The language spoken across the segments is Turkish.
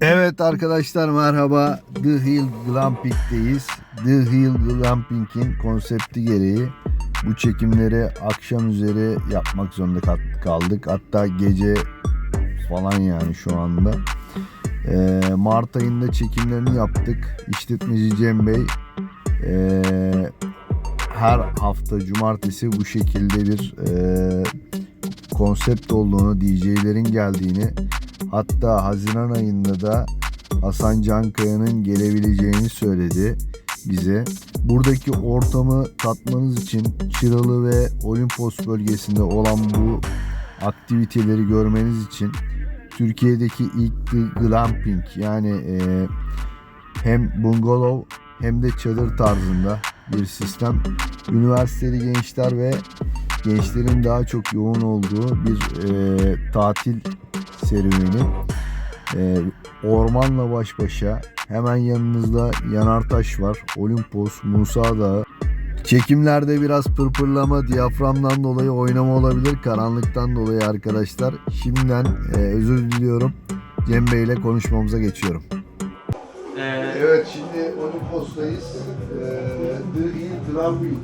Evet arkadaşlar merhaba. The Hill Glamping'deyiz. The Hill Glamping'in konsepti gereği bu çekimleri akşam üzeri yapmak zorunda kal- kaldık. Hatta gece falan yani şu anda. Ee, Mart ayında çekimlerini yaptık. İşletmeci Cem Bey ee, her hafta cumartesi bu şekilde bir ee, konsept olduğunu, DJ'lerin geldiğini Hatta Haziran ayında da Hasan Cankaya'nın gelebileceğini söyledi bize. Buradaki ortamı tatmanız için Çıralı ve Olimpos bölgesinde olan bu aktiviteleri görmeniz için Türkiye'deki ilk gl- glamping yani e, hem bungalov hem de çadır tarzında bir sistem. Üniversiteli gençler ve gençlerin daha çok yoğun olduğu bir e, tatil serüveni. Ee, ormanla baş başa hemen yanınızda Yanartaş var. Olimpos, Musa Dağı. Çekimlerde biraz pırpırlama, diyaframdan dolayı oynama olabilir. Karanlıktan dolayı arkadaşlar. Şimdiden e, özür diliyorum. Cem Bey ile konuşmamıza geçiyorum. Ee, Evet şimdi Olimpos'tayız. Ee, The Hill Glamping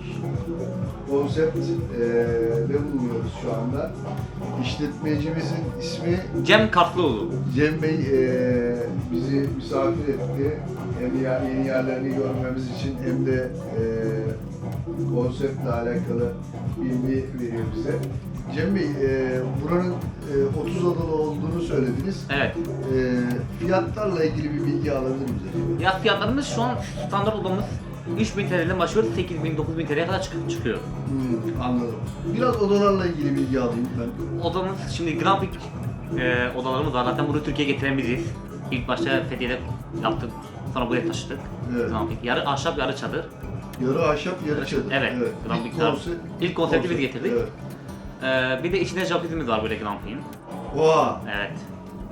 konsept de bulunuyoruz şu anda. İşletmecimizin ismi Cem Kartlıoğlu. Cem Bey eee, bizi misafir etti. Hem ya- yeni yerlerini görmemiz için hem de eee konseptle alakalı bilgi veriyor bize. Cem Bey, eee, buranın eee, 30 odalı olduğunu söylediniz. Evet. Eee, fiyatlarla ilgili bir bilgi alabilir miyiz acaba? Ya fiyatlarımız şu an standart odamız 3000 TL'den başlıyor 8000 9000 TL'ye kadar çık- çıkıyor. Hmm, anladım. Biraz odalarla ilgili bilgi alayım ben. Odamız şimdi Grand Peak e, odalarımız var. Zaten burayı Türkiye'ye getiren biziz. İlk başta Fethiye'de yaptık. Sonra buraya taşıdık. Evet. Grand. Yarı ahşap yarı çadır. Yarı ahşap, yarı çadır. Evet, Grand İlk, Peak'ler- konsept, ilk konsepti biz getirdik. Evet. Ee, bir de içinde jacuzzi'miz var böyle Grand Peak'in. Oha, Evet.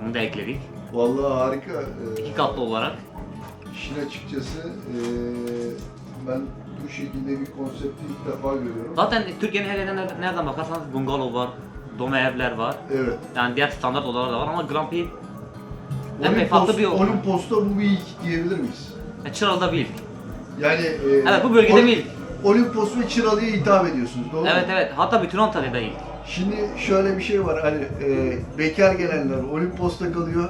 Onu da ekledik. vallahi harika. Eee, İki katlı olarak. İşin açıkçası eee, ben bu şekilde bir konsepti ilk defa görüyorum. Zaten Türkiye'nin her yerine nereden- nereden bakarsanız bungalov var. Dome evler var. Evet. Yani diğer standart odalar da var ama Grand Prix epey Olimpos, farklı bir Olimpos'ta bu bir ilk diyebilir miyiz? Yani Çıralı'da bir ilk. Yani eee, Evet bu bölgede ilk. Olimpos ve Çıralı'ya hitap ediyorsunuz doğru mu? Evet evet hatta bütün Antalya'da ilk. Şimdi şöyle bir şey var hani eee, bekar gelenler Olimpos'ta kalıyor.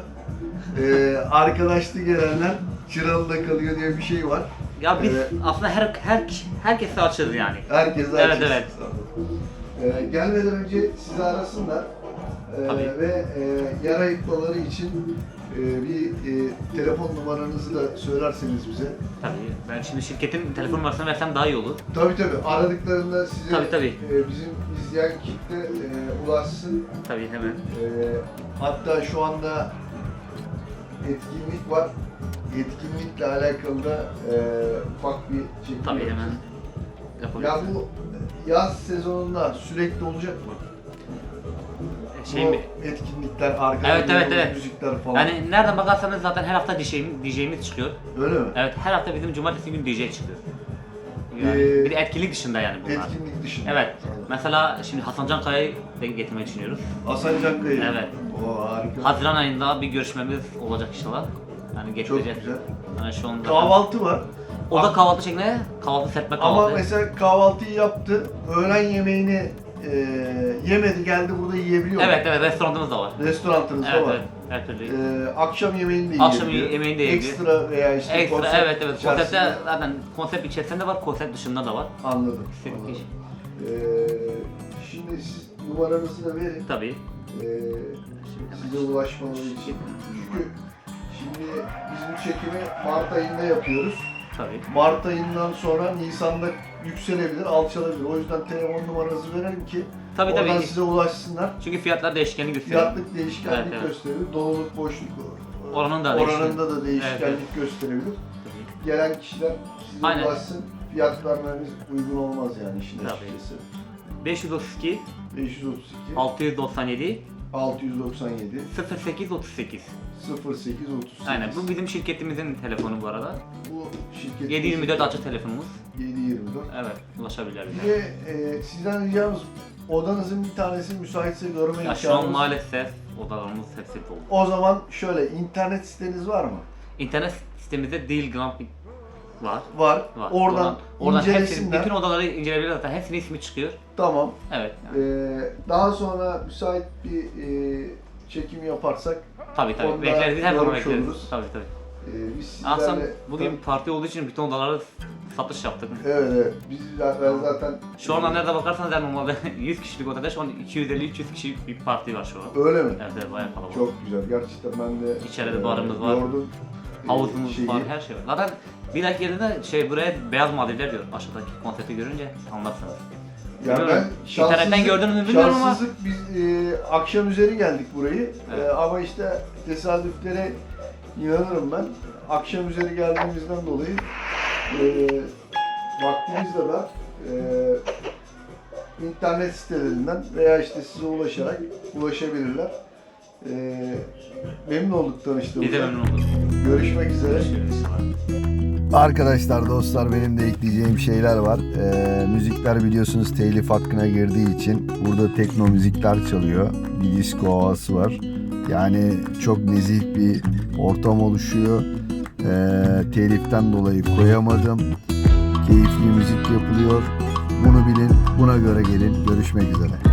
eee arkadaşlı gelenler Çıralı'da kalıyor diye bir şey var. Ya biz Evet. aslında her her herkese açığız yani. Herkes Evet, herkes. evet. Ee, gelmeden önce sizi arasınlar Tabii. ve e, yara ayıklaları için e, bir e, telefon numaranızı da söylerseniz bize. Tabii ben şimdi şirketin telefon numarasını versem daha iyi olur. Tabii tabii aradıklarında size Tabii, tabii. e, bizim izleyen kitle e, ulaşsın. Tabii hemen. E, hatta şu anda etkinlik var. Etkinlikle alakalı da e, ufak bir çekim Tabii yapacağız. hemen. Ya Yapabiliriz. bu yaz sezonunda sürekli olacak mı? Şey bu mi? etkinlikler, arkada Evet, evet, evet. müzikler falan. Yani nereden bakarsanız zaten her hafta DJ'miz, DJ'miz çıkıyor. Öyle mi? Evet her hafta bizim cumartesi günü DJ çıkıyor. Yani Ee, bir de etkinlik dışında yani bunlar. Etkinlik dışında. Evet. Mesela şimdi Hasan Can Kaya'yı da getirmeyi düşünüyoruz. Hasan Cankaya. Evet. O harika. Haziran ayında bir görüşmemiz olacak inşallah. Yani getireceğiz. güzel. Yani şu anda Kahvaltı var. O da kahvaltı şeklinde kahvaltı serpme Ama kahvaltı. mesela kahvaltıyı yaptı, öğlen yemeğini e, yemedi, geldi burada yiyebiliyor. Evet evet restoranımız da var. Restoranınız Evet da var. evet her türlü. E, akşam yemeğini de Akşam yiyebiliyor. yemeğini de yiyebiliyor. Ekstra veya işte Ekstra konsept evet evet konsepte içerisinde- zaten konsept içerisinde var konsept dışında da var. Anladım. İstedik anladım. iş. E, şimdi siz numaranızı da verin. Tabii. E, Şimdi size hemen- ulaşmaları için. Çünkü şimdi biz bu çekimi Mart ayında yapıyoruz. Tabii. Mart ayından sonra Nisan'da yükselebilir, alçalabilir. O yüzden telefon numaranızı verelim ki Tabii oradan tabii. size ulaşsınlar. Çünkü fiyatlar değişkenlik gösteriyor. Fiyatlık değişkenlik Evet, evet. gösterir, doluluk, boşluk Oranın da oranında da değişkenlik Evet, gösterebilir. Tabii. Gelen kişiler size Aynen. ulaşsın. Fiyat vermemiz uygun olmaz yani işin açıkçası. 532 532 697 697 0838. 0838 Aynen bu bizim şirketimizin telefonu bu arada. Bu şirket 724 açık telefonumuz. 724 Evet ulaşabilirler Bir de e, sizden ricamız odanızın bir tanesi müsaitse görme Ya şu an maalesef odalarımız hepsi dolu. O zaman şöyle internet siteniz var mı? İnternet sitemizde değil Glamping var. Var. Var. Oradan, oradan hepsini, incelesinler. bütün odaları inceleyebiliriz zaten. Hepsinin ismi çıkıyor. Tamam. Evet. Ee, daha sonra müsait bir e, çekim yaparsak tabii tabii. Bekleriz. Her zaman görmüş bekleriz. oluruz. Tabii tabii. E, biz Aslında sizlerle... bugün Tabii. parti olduğu için bütün odaları satış yaptık. Evet evet. Biz ben zaten... Şu anda nerede bakarsanız yani normalde 100 kişilik odada şu an 250-300 kişilik bir parti var şu an. Öyle mi? Evet evet bayağı kalabalık. Çok güzel. Gerçekten ben de... İçeride e, barımız var. Gördüm. e, Havuzumuz şeyi. var, her şey var. Zaten bir dahaki yerinde şey buraya beyaz maddeler diyor aşağıdaki konsepti görünce anlarsınız. Yani ben Bilmiyorum. İnternetten gördünüz mü bilmiyorum ama- şanssızlık biz e, akşam üzeri geldik burayı. Evet. E, ama işte tesadüflere inanırım ben. Akşam üzeri geldiğimizden dolayı e, vaktimizle da e, internet sitelerinden veya işte size ulaşarak ulaşabilirler. E, memnun olduk tanıştığımıza. Biz de memnun olduk. Görüşmek üzere. Görüşürüz. Arkadaşlar dostlar benim de ekleyeceğim şeyler var. Ee, müzikler biliyorsunuz telif hakkına girdiği için burada tekno müzikler çalıyor. Bir disco havası var. Yani çok nezih bir ortam oluşuyor. Ee, teliften dolayı koyamadım. Keyifli müzik yapılıyor. Bunu bilin, buna göre gelin. Görüşmek üzere.